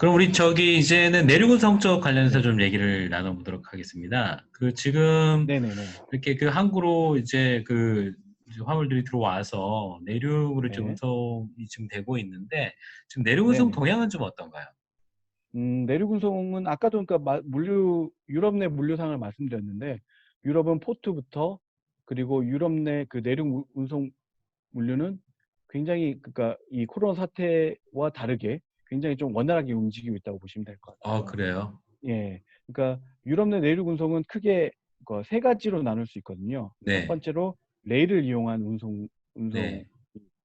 그럼 우리 저기 이제는 내륙운송 쪽 관련해서 좀 얘기를 나눠보도록 하겠습니다. 그 지금 네네네. 이렇게 그 항구로 이제 그 화물들이 들어와서 내륙으로 지금 네. 운송이 지금 되고 있는데 지금 내륙 운송 네네. 동향은 좀 어떤가요? 음, 내륙 운송은 아까도 그러니까 마- 물류 유럽 내 물류상을 말씀드렸는데 유럽은 포트부터 그리고 유럽 내 그 내륙 우- 운송 물류는 굉장히 그러니까 이 코로나 사태와 다르게 굉장히 좀 원활하게 움직이고 있다고 보시면 될 것 같아요. 아, 그래요? 예. 그러니까 유럽 내 내륙 운송은 크게 그 세 가지로 나눌 수 있거든요. 네. 첫 번째로 레일을 이용한 운송 운송이 네.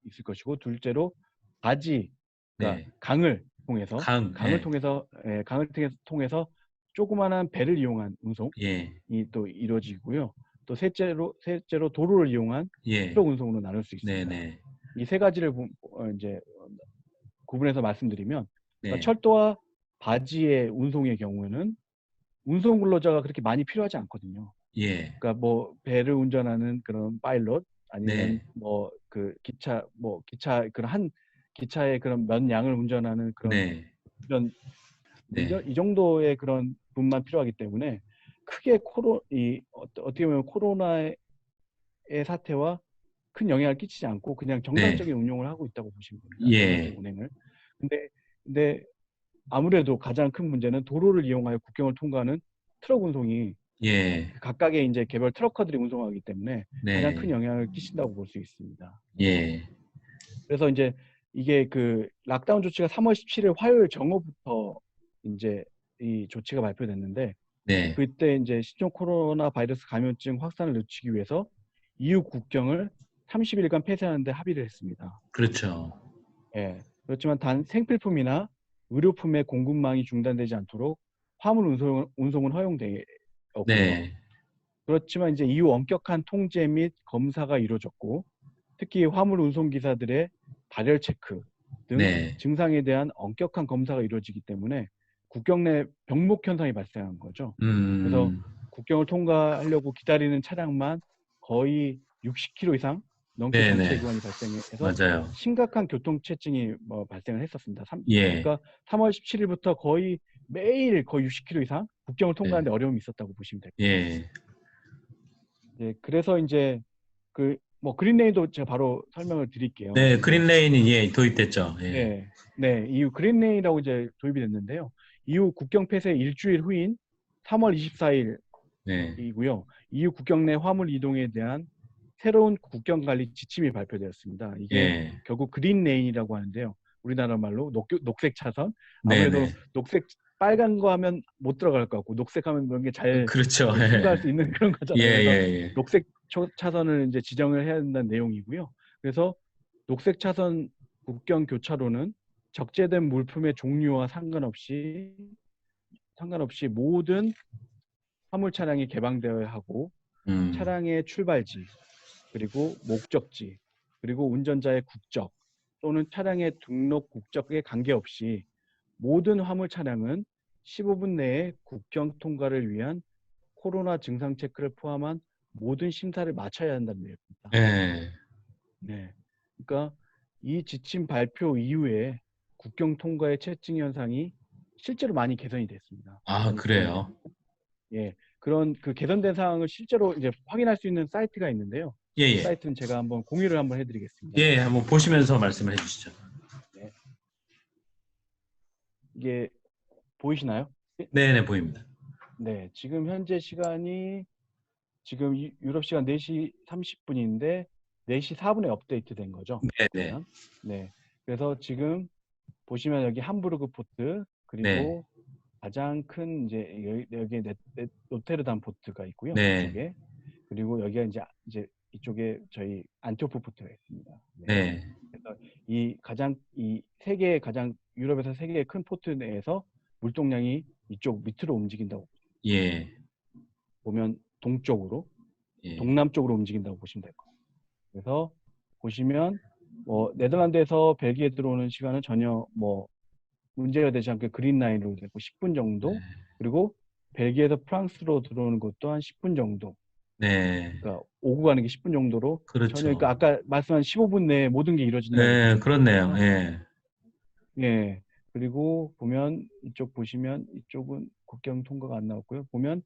있을 것이고 둘째로 바지 그러니까 네. 강을 통해서 강, 강을 예. 통해서 예, 강을 통해서 조그마한 배를 이용한 운송이 예, 또 이루어지고요. 또 셋째로 셋째로 도로를 이용한 예. 트럭 운송으로 나눌 수 있습니다. 네네. 이세 가지를 구- 어, 이제 어, 구분해서 말씀드리면 그러니까 네. 철도와 바지의 운송의 경우에는 운송 근로자가 그렇게 많이 필요하지 않거든요. 예. 그러니까 뭐 배를 운전하는 그런 파일럿 아니면 네. 뭐그 기차 뭐 기차 그런 한 기차의 그런 몇 양을 운전하는 그런 네. 이런 네. 이, 정- 정도의 그런 분만 필요하기 때문에 크게 코로 이 어- 어떻게 보면 코로나의 사태와 큰 영향을 끼치지 않고 그냥 정상적인 운용을 하고 있다고 보시면 됩니다. 네. 예. 운행- 운행을. 근데 근데 아무래도 가장 큰 문제는 도로를 이용하여 국경을 통과하는 트럭 운송이 예. 각각의 이제 개별 트럭커들이 운송하기 때문에 네. 가장 큰 영향을 끼친다고 볼 수 있습니다. 예. 그래서 이제 이게 그 락다운 조치가 3월 17일 화요일 정오부터 이제 이 조치가 발표됐는데 네. 그때 이제 신종 코로나 바이러스 감염증 확산을 늦추기 위해서 EU 국경을 30일간 폐쇄하는데 합의를 했습니다. 그렇죠. 예. 그렇지만 단 생필품이나 의료품의 공급망이 중단되지 않도록 화물 운송, 운송은 허용되었고요. 네. 그렇지만 이제 이후 엄격한 통제 및 검사가 이루어졌고 특히 화물 운송 기사들의 발열 체크 등 네. 증상에 대한 엄격한 검사가 이루어지기 때문에 국경 내 병목 현상이 발생한 거죠. 음. 그래서 국경을 통과하려고 기다리는 차량만 거의 60km 이상 구간이 발생해서 맞아요. 심각한 교통체증이 뭐 발생을 했었습니다. 삼- 예. 그러니까 3월 17일부터 거의 매일 거의 60km 이상 국경을 통과하는데 어려움이 있었다고 보시면 됩니다. 예. 예, 그래서 이제 그 뭐 그린레인도 제가 바로 설명을 드릴게요. 네, 그린레인이 예, 도입됐죠. 예. 네, 네, 이후 그린레인이라고 이제 도입이 됐는데요. 이후 국경 폐쇄 일주일 후인 3월 24일이고요. 네. 이후 국경 내 화물 이동에 대한 새로운 국경 관리 지침이 발표되었습니다. 이게 예. 결국 그린 레인이라고 하는데요. 우리나라 말로 녹, 녹색 차선. 아무래도 네네. 녹색 빨간 거 하면 못 들어갈 것 같고 녹색 하면 그런 게잘 그렇죠. 통과할 수 있는 그런 예, 거잖아요. 예, 그래서 예. 녹색 초- 차선을 이제 지정을 해야 된다는 내용이고요. 그래서 녹색 차선 국경 교차로는 적재된 물품의 종류와 상관없이 상관없이 모든 화물 차량이 개방되어야 하고 음. 차량의 출발지 그리고 목적지 그리고 운전자의 국적 또는 차량의 등록 국적에 관계없이 모든 화물 차량은 15분 내에 국경 통과를 위한 코로나 증상 체크를 포함한 모든 심사를 마쳐야 한다는 내용입니다. 예. 네. 그러니까 이 지침 발표 이후에 국경 통과의 체증 현상이 실제로 많이 개선이 됐습니다. 아, 그래요. 예. 그런 그 개선된 사항을 실제로 이제 확인할 수 있는 사이트가 있는데요. 예, 그 예. 사이트는 제가 한번 공유를 한번 해드리겠습니다. 예, 한번 보시면서 말씀을 해 주시죠. 이게 보이시나요? 네, 네, 보입니다. 네, 지금 현재 시간이 지금 유- 유럽 시간 4시 30분인데 4시 4분에 업데이트 된 거죠. 네, 네. 네. 그래서 지금 보시면 여기 함부르크 포트 그리고 네. 가장 큰 이제 여기, 여기에 네, 네, 노테르담 포트가 있고요. 네. 이쪽에 그리고 여기가 이제 이제 이쪽에 저희 안티오프 포트가 있습니다. 네. 그래서 이 가장 이 세계 가장 유럽에서 세 개의 큰 포트 내에서 물동량이 이쪽 밑으로 움직인다고 예. 보면 동쪽으로 예. 동남쪽으로 움직인다고 보시면 될 거예요. 그래서 보시면 뭐 네덜란드에서 벨기에 들어오는 시간은 전혀 뭐 문제가 되지 않게 그린 라인으로 되고 10분 정도 네. 그리고 벨기에에서 프랑스로 들어오는 것도 한 10분 정도 네. 그러니까 오고 가는 게 10분 정도로 그렇죠. 전혀 그러니까 아까 말씀한 15분 내에 모든 게 이루어진다. 네, 그렇네요. 예. 예. 그리고 보면 이쪽 보시면 이쪽은 국경 통과가 안 나왔고요. 보면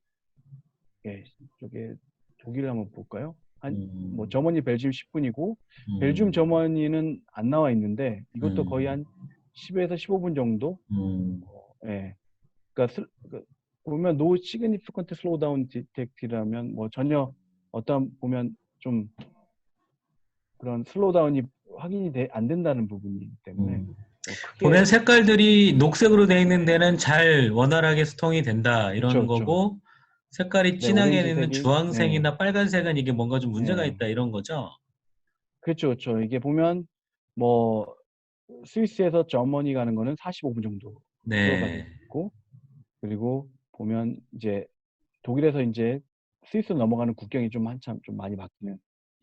예, 이쪽에 독일을 한번 볼까요? 한 음, 뭐 저머니 벨지움 10분이고 음, 벨지움 저머니는 안 나와 있는데 이것도 음. 거의 한 10에서 15분 정도 음, 예. 그러니까 슬- 그 보면 no significant slowdown detected라면 뭐 전혀 어떤 보면 좀 그런 슬로우다운이 확인이 돼- 안 된다는 부분이기 때문에 음. 뭐 보면 색깔들이 녹색으로 되어 있는 데는 잘 원활하게 스통이 된다 이런 그쵸. 거고 색깔이 네, 진하게 오렌지색이, 주황색이나 빨간색은 이게 뭔가 좀 문제가 네. 있다 이런 거죠. 그렇죠, 그렇죠. 이게 보면 뭐 스위스에서 저머니 가는 거는 45분 정도 네. 있고 그리고 보면 이제 독일에서 이제 스위스 넘어가는 국경이 좀 한참 좀 많이 바뀌는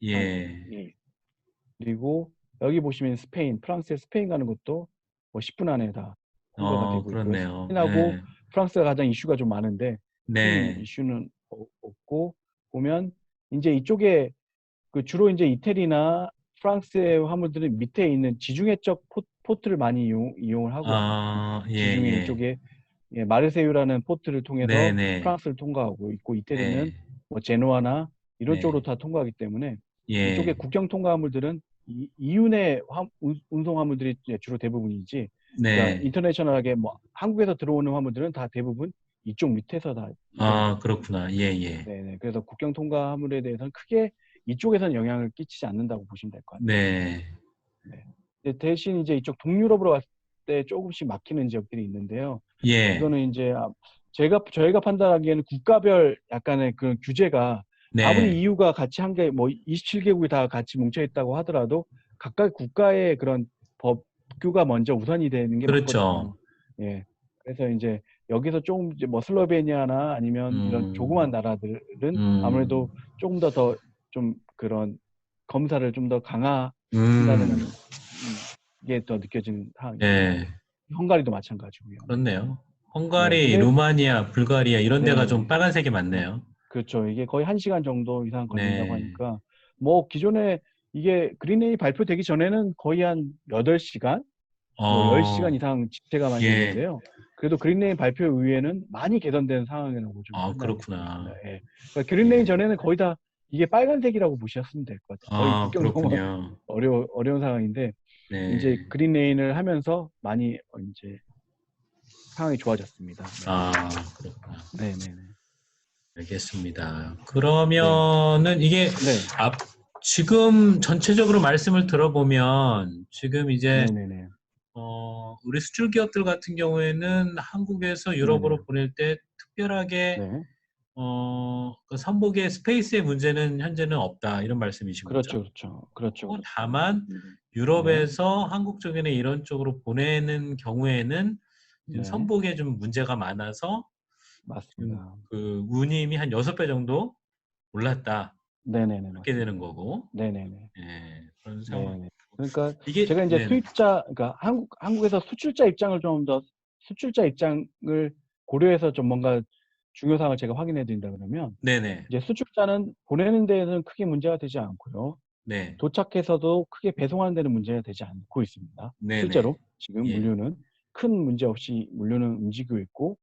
예. 그리고 여기 보시면 스페인, 프랑스에 스페인 가는 것도 뭐 10분 안에 다 통과가 어, 되고. 그렇네요. 스페인하고 네. 프랑스가 가장 이슈가 좀 많은데 큰 네. 이슈는 없- 없고 보면 이제 이쪽에 그 주로 이제 이태리나 프랑스의 화물들은 밑에 있는 지중해적 포, 포트를 많이 이용, 이용 을 하고 아, 예, 지중해 예. 이쪽에 예, 마르세유라는 포트를 통해서 네, 네. 프랑스를 통과하고 있고 이태리는 네. 뭐 제노아나 이런 네. 쪽으로 다 통과하기 때문에 예. 이쪽에 국경 통과 화물들은 이, 이윤의 화- 운- 운송 화물들이 주로 대부분이지 그러니까 네. 인터내셔널하게 뭐 한국에서 들어오는 화물들은 다 대부분 이쪽 밑에서 다 아, 그렇구나. 예, 예. 네네. 그래서 국경 통과 화물에 대해서는 크게 이쪽에서는 영향을 끼치지 않는다고 보시면 될 것 같아요. 네. 근데 대신 이제 이쪽 동유럽으로 갔을 때 조금씩 막히는 지역들이 있는데요. 예. 이거는 이제 아- 제가 저희가 판단하기에는 국가별 약간의 그런 규제가 네. 아무리 EU가 같이 한 개 뭐 27개국이 다 같이 뭉쳐 있다고 하더라도 각각 국가의 그런 법규가 먼저 우선이 되는 게 그렇죠. 맞거든요. 예. 그래서 이제 여기서 조금 이제 뭐 슬로베니아나 아니면 음. 이런 조그만 나라들은 음. 아무래도 조금 더 더 좀 그런 검사를 좀 더 강화한다는 음. 게더 느껴지는 상황이에요. 예. 헝가리도 마찬가지고요. 그렇네요. 헝가리, 네, 루마니아, 불가리아 이런 데가 네. 좀 빨간색이 많네요. 그렇죠. 이게 거의 한 시간 정도 이상 걸린다고 네. 하니까 뭐 기존에 이게 그린웨이 발표되기 전에는 거의 한 8시간, 뭐 어, 10시간 이상 지체가 많이 예. 있는데요. 그래도 그린레인 발표 이후에는 많이 개선된 상황이라고 좀 아, 그렇구나. 예. 그러니까 그린레인 전에는 거의 다 이게 빨간색이라고 보셨으면 될 것 같아요. 아, 그렇군요. 어려 어려운 상황인데 네. 이제 그린레인을 하면서 많이 어, 이제 상황이 좋아졌습니다. 네. 아, 그렇구나. 네, 네, 네. 알겠습니다. 그러면은 이게 네, 앞, 지금 전체적으로 말씀을 들어보면 지금 이제 네, 네, 네. 어, 우리 수출 기업들 같은 경우에는 한국에서 유럽으로 네네. 보낼 때 특별하게 네. 어, 그 선복의 스페이스의 문제는 현재는 없다 이런 말씀이신 그렇죠. 그렇죠, 그렇죠. 어, 다만 네. 유럽에서 한국 쪽에는 이런 쪽으로 보내는 경우에는 네. 선복에 좀 문제가 많아서 맞습니다. 그 운임이 한 여섯 배 정도 올랐다 네, 네, 네. 이렇게 되는 거고 네, 네, 네. 예, 그런 상황. 네. 그러니까 이게 제가 이제 네네. 수입자, 그러니까 한국 한국에서 수출자 입장을 좀 더 수출자 입장을 고려해서 좀 뭔가 중요 사항을 제가 확인해 드린다 그러면 네네 이제 수출자는 보내는 데에는 크게 문제가 되지 않고요. 네 도착해서도 크게 배송하는 데는 문제가 되지 않고 있습니다. 네네. 실제로 지금 예. 물류는 큰 문제 없이 물류는 움직이고 있고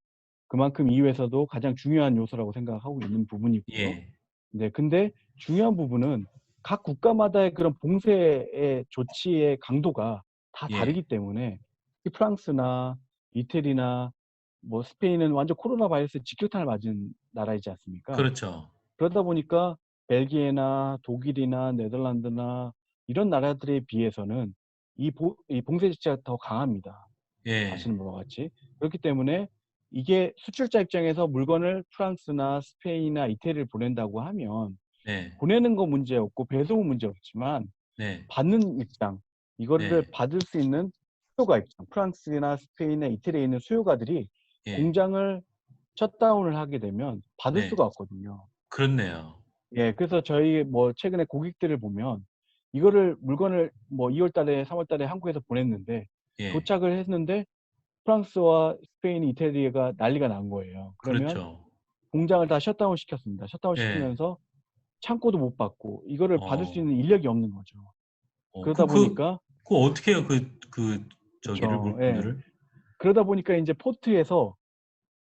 그만큼 이후에서도 가장 중요한 요소라고 생각하고 있는 부분이고요. 예 네, 근데 중요한 부분은 각 국가마다의 그런 봉쇄의 조치의 강도가 다 예. 다르기 때문에 이 프랑스나 이태리나 뭐 스페인은 완전 코로나 바이러스 직격탄을 맞은 나라이지 않습니까? 그렇죠. 그러다 보니까 벨기에나 독일이나 네덜란드나 이런 나라들에 비해서는 이, 보- 이 봉쇄 조치가 더 강합니다. 예 아시는 바와 같이. 그렇기 때문에 이게 수출자 입장에서 물건을 프랑스나 스페인이나 이태리를 보낸다고 하면 네 보내는 거 문제 없고 배송은 문제 없지만 네 받는 입장 이거를 네. 받을 수 있는 수요가 입장 프랑스나 스페인이나 이태리에 있는 수요가들이 예. 공장을 셧다운을 하게 되면 받을 네. 수가 없거든요. 그렇네요. 예, 그래서 저희 뭐 최근에 고객들을 보면 이거를 물건을 뭐 2월 달에 3월 달에 한국에서 보냈는데 예 도착을 했는데 프랑스와 스페인, 이태리가 난리가 난 거예요. 그러면 그렇죠. 공장을 다 셧다운 시켰습니다. 셧다운 예. 시키면서 창고도 못 받고 이거를 받을 어. 수 있는 인력이 없는 거죠. 어, 그러다 그, 보니까 그, 그 어떻게 해요? 그, 그 저기를 그쵸. 물건들을? 그러다 보니까 이제 포트에서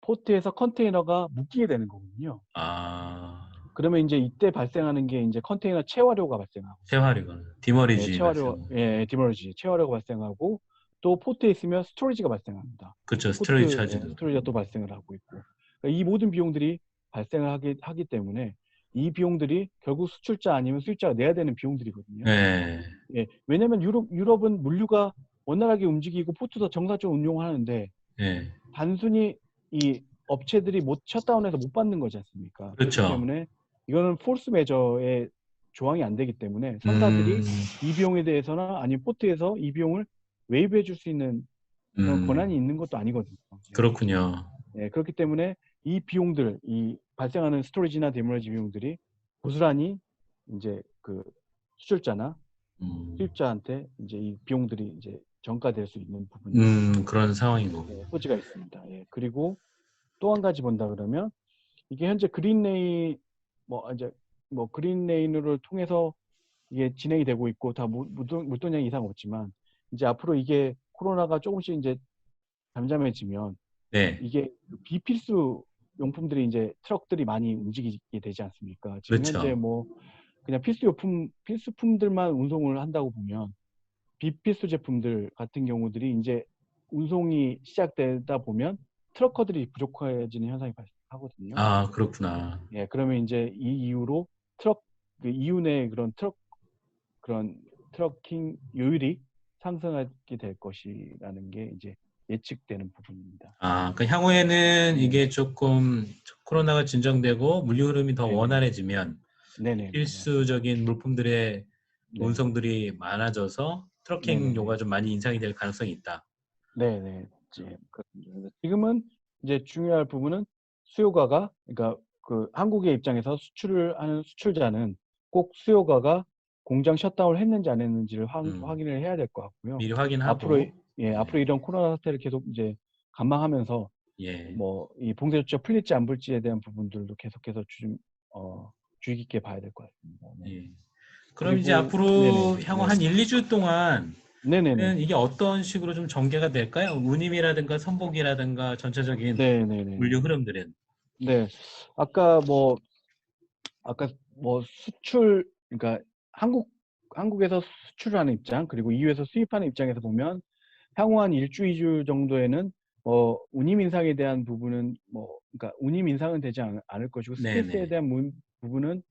포트에서 컨테이너가 묶이게 되는 거거든요. 아, 그러면 이제 이때 발생하는 게 이제 컨테이너 체화료가 발생하고 체화리가 네, 디머리지 체화료, 발생. 예, 디머리지, 체화료가 발생하고 또 포트에 있으면 스토리지가 발생합니다. 그렇죠. 스토리지 예, 차지도. 스토리지가 또 발생을 하고 있고 그러니까 이 모든 비용들이 발생을 하기, 하기 때문에 이 비용들이 결국 수출자 아니면 수입자가 내야 되는 비용들이거든요. 네. 예, 왜냐하면 유럽 유럽은 물류가 원활하게 움직이고 포트도 정상적으로 운용하는데 네. 단순히 이 업체들이 못 셧다운해서 못 받는 거지 않습니까? 그렇죠. 그렇기 때문에 이거는 폴스 메저의 조항이 안 되기 때문에 상사들이 음, 이 비용에 대해서나 아니면 포트에서 이 비용을 웨이브해 줄 수 있는 그런 음, 권한이 있는 것도 아니거든요. 그렇군요. 예, 그렇기 때문에 이 비용들, 이 발생하는 스토리지나 데모리지 비용들이 고스란히 이제 그 수출자나 음, 수입자한테 이제 이 비용들이 이제 전가될 수 있는 부분이 음, 그런 상황인 거고. 예, 소지가 있습니다. 예, 그리고 또 한 가지 본다 그러면 이게 현재 그린레인 뭐 이제 뭐 그린레인을 통해서 이게 진행이 되고 있고 다 물- 물동, 물동량이 이상 없지만 이제 앞으로 이게 코로나가 조금씩 이제 잠잠해지면 네. 이게 그 비필수 용품들이 이제 트럭들이 많이 움직이게 되지 않습니까? 지금 그렇죠. 현재 뭐 그냥 필수 용품 필수품들만 운송을 한다고 보면 비필수 제품들 같은 경우들이 이제 운송이 시작되다 보면 트럭커들이 부족해지는 현상이 발생하거든요. 아, 그렇구나. 예, 그러면 이제 이 이후로 트럭 그 이후 내 그런 트럭 그런 트럭킹 요율이 상승하게 될 것이라는 게 이제 예측되는 부분입니다. 아, 그 향후에는 이게 조금 코로나가 진정되고 물류 흐름이 더 네네. 원활해지면 네네. 필수적인 물품들의 네. 운송들이 많아져서 트럭킹료가 좀 많이 인상이 될 가능성이 있다. 네네. 예, 그렇습니다. 지금은 이제 중요할 부분은 수요가가 그러니까 그 한국의 입장에서 수출을 하는 수출자는 꼭 수요가가 공장 셧다운을 했는지 안 했는지를 확, 음. 확인을 해야 될 것 같고요. 미리 확인하고 앞으로 이- 예, 앞으로 이런 코로나 사태를 계속 이제 감망하면서 예. 뭐 이 봉쇄 조치가 풀릴지 안 풀지에 대한 부분들도 계속해서 주, 어, 주의 깊게 봐야 될 것 같습니다. 네. 예. 그럼 이제 앞으로 네네. 향후 네. 한 1, 2주 동안 네네네. 이게 어떤 식으로 좀 전개가 될까요? 운임이라든가 선복이라든가 전체적인 네네네. 물류 흐름들은 네. 아까 뭐 아까 뭐 수출 그러니까 한국 한국에서 수출하는 입장 그리고 EU에서 수입하는 입장에서 보면 향후 한 일주, 이주 정도에는 뭐 운임 인상에 대한 부분은 뭐 그러니까 운임 인상은 되지 않, 않을 것이고 스페이스에. 대한 문- 부분은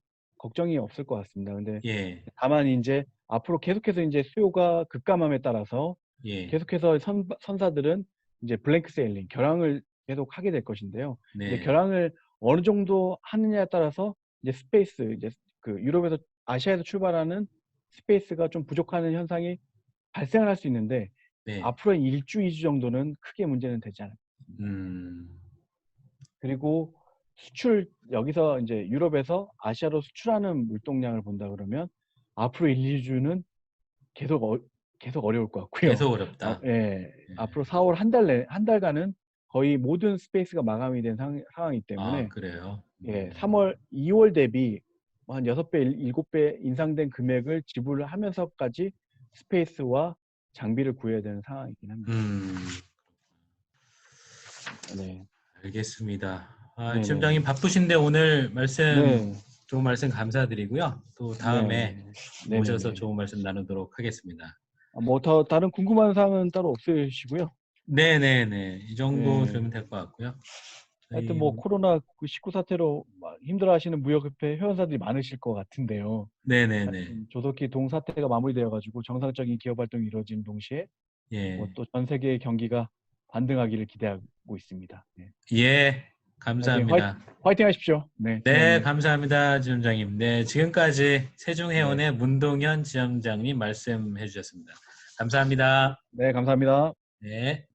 걱정이 없을 것 같습니다. 근데 예. 다만 이제 앞으로 계속해서 이제 수요가 급감함에 따라서 예. 계속해서 선, 선사들은 이제 블랭크 세일링 결항을 계속 하게 될 것인데요. 이제 네. 결항을 어느 정도 하느냐에 따라서 이제 스페이스 이제 그 유럽에서 아시아에서 출발하는 스페이스가 좀 부족하는 현상이 발생을 할 수 있는데 네. 앞으로 일주, 이주 정도는 크게 문제는 되지 않을 음. 그리고 수출 여기서 이제 유럽에서 아시아로 수출하는 물동량을 본다 그러면 앞으로 1, 2주는 계속 어, 계속 어려울 것 같고요. 계속 어렵다. 아, 예. 앞으로 4월 한달 내, 한 달간은 거의 모든 스페이스가 마감이 된 상, 상황이기 때문에 아, 그래요. 예, 음. 3월 2월 대비 뭐한 6배, 7배 인상된 금액을 지불을 하면서까지 스페이스와 장비를 구해야 되는 상황이긴 합니다. 음. 네. 알겠습니다. 아, 네네. 지점장님 바쁘신데 오늘 말씀 네. 좋은 말씀 감사드리고요. 또 다음에 네. 모셔서 네네네. 좋은 말씀 나누도록 하겠습니다. 아, 뭐더 다른 궁금한 사항은 따로 없으시고요. 네네네. 이 정도 네. 들으면 될 것 같고요. 하여튼 뭐 코로나 19 사태로 막 힘들어하시는 무역협회 회원사들이 많으실 것 같은데요. 네네네. 조속히 동 사태가 마무리되어가지고 정상적인 기업 활동이 이루어진 동시에 예. 뭐 또전 세계의 경기가 반등하기를 기대하고 있습니다. 네. 예. 감사합니다. 화이 팅 하십시오. 네. 네, 감사합니다, 지점장님. 네, 지금까지 세중해운의 문동현 지점장님 말씀해 주셨습니다. 감사합니다. 네, 감사합니다. 네.